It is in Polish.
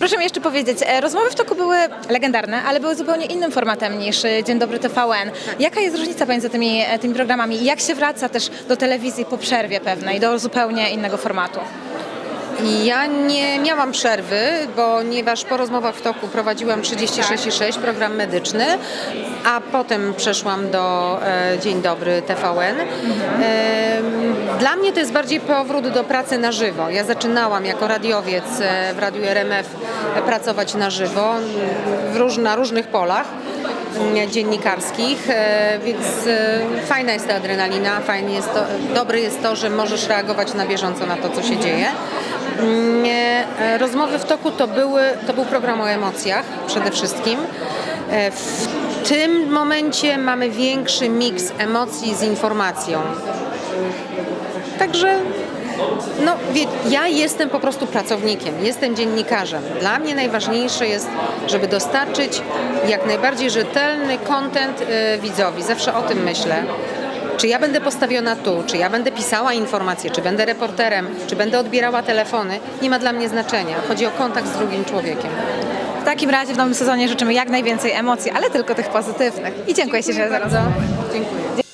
Proszę mi jeszcze powiedzieć, e, rozmowy w toku były legendarne, ale były zupełnie innym formatem niż e, Dzień Dobry TVN. Jaka jest różnica pomiędzy tymi, e, tymi programami i jak się wraca też do telewizji po przerwie pewnej, do zupełnie innego formatu? Ja nie miałam przerwy, ponieważ po rozmowach w toku prowadziłam 36,6 program medyczny, a potem przeszłam do e, Dzień Dobry TVN. Em, Dla mnie to jest bardziej powrót do pracy na żywo. Ja zaczynałam jako radiowiec e, w Radiu RMF e, pracować na żywo na różnych polach mm, dziennikarskich, e, więc e, fajna jest ta adrenalina, fajnie jest to, dobre jest to, że możesz reagować na bieżąco na to, co się dzieje. E, Rozmowy w toku to, były, to był program o emocjach przede wszystkim. E, W tym momencie mamy większy miks emocji z informacją. Także no, wie, ja jestem po prostu pracownikiem, jestem dziennikarzem. Dla mnie najważniejsze jest, żeby dostarczyć jak najbardziej rzetelny content y, widzowi. Zawsze o tym myślę. Czy ja będę postawiona tu, czy ja będę pisała informacje, czy będę reporterem, czy będę odbierała telefony, nie ma dla mnie znaczenia. Chodzi o kontakt z drugim człowiekiem. W takim razie w nowym sezonie życzymy jak najwięcej emocji, ale tylko tych pozytywnych. I dziękuję Ci, że bardzo. Dziękuję.